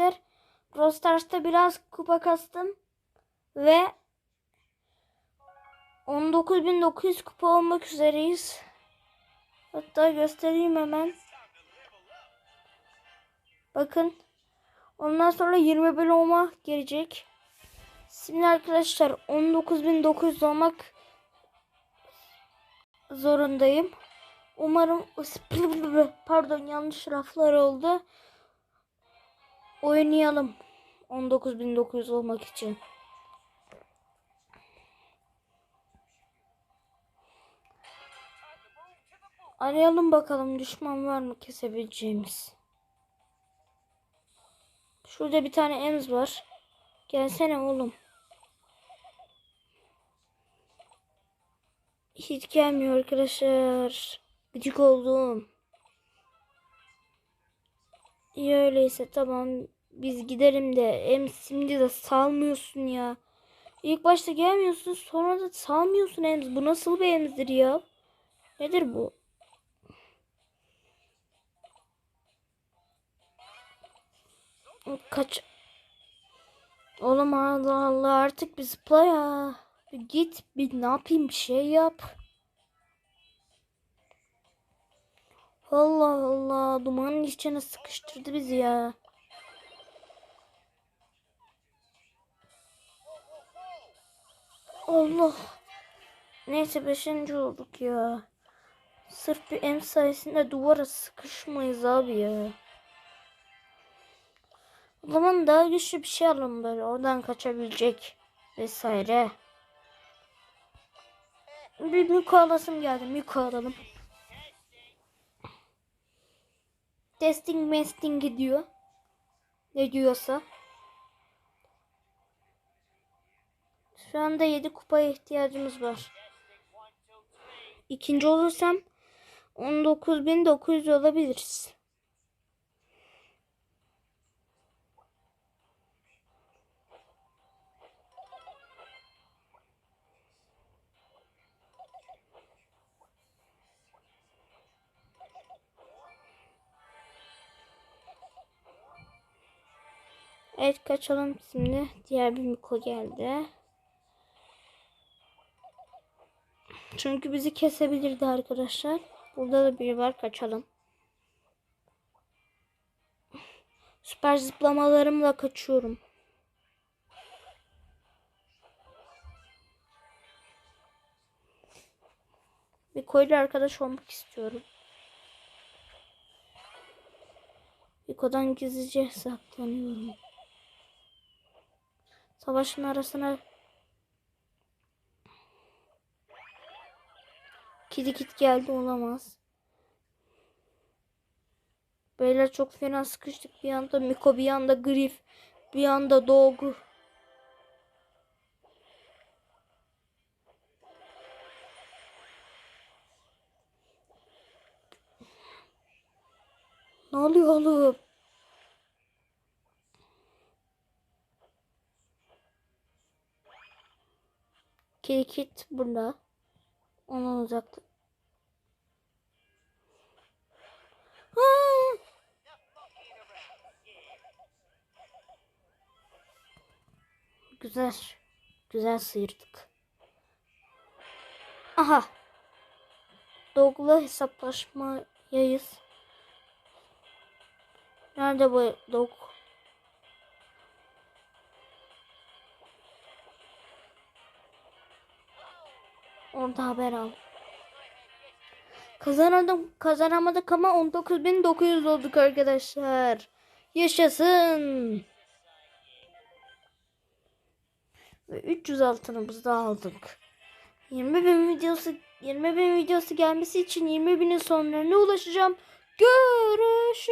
arkadaşlar. Brawl Stars'ta biraz kupa kastım. Ve 19.900 kupa olmak üzereyiz. Hatta göstereyim hemen. Bakın. Ondan sonra 20 bin olma gelecek. Şimdi arkadaşlar 19.900 olmak zorundayım. Umarım pardon yanlış raflar oldu. Oynayalım. 19.900 olmak için. Arayalım bakalım düşman var mı kesebileceğimiz. Şurada bir tane Ems var. Gelsene oğlum. Hiç gelmiyor arkadaşlar. Gıcık oldum. İyi öyleyse tamam. Biz gidelim de Ems şimdi de salmıyorsun ya. İlk başta gelmiyorsun sonra da salmıyorsun Ems. Bu nasıl bir Ems'dir ya? Nedir bu? Kaç. Oğlum Allah Allah artık bir zıpla ya. Bir git bir ne yapayım bir şey yap. Allah Allah dumanın içine sıkıştırdı bizi ya. Allah. Neyse beşinci olduk ya. Sırf bir em sayesinde duvara sıkışmayız abi ya. O zaman daha güçlü bir şey alalım böyle oradan kaçabilecek vesaire. Bir Miko alasım geldi. Miko alalım. Testing mesting gidiyor. Ne diyorsa. Şu anda 7 kupaya ihtiyacımız var. İkinci olursam 19.900 olabiliriz. Evet kaçalım şimdi. Diğer bir Miko geldi. Çünkü bizi kesebilirdi arkadaşlar. Burada da biri var kaçalım. Süper zıplamalarımla kaçıyorum. Miko ile arkadaş olmak istiyorum. Miko'dan gizlice saklanıyorum. Savaşın arasına Kidi kit geldi olamaz. Beyler çok fena sıkıştık. Bir anda Miko, bir anda Grif, bir anda Dog. Ne oluyor oğlum? Kedi kit burada. Ondan uzakta. Aa! Güzel. Güzel sıyırdık. Aha. Dog'la hesaplaşmayayız. Nerede bu dog? Orada haber al. Kazanamadım, kazanamadık ama 19.900 olduk arkadaşlar. Yaşasın. Ve 300 altınımızı da aldık. 20 bin videosu 20 bin videosu gelmesi için 20 binin sonlarına ulaşacağım. Görüşürüz.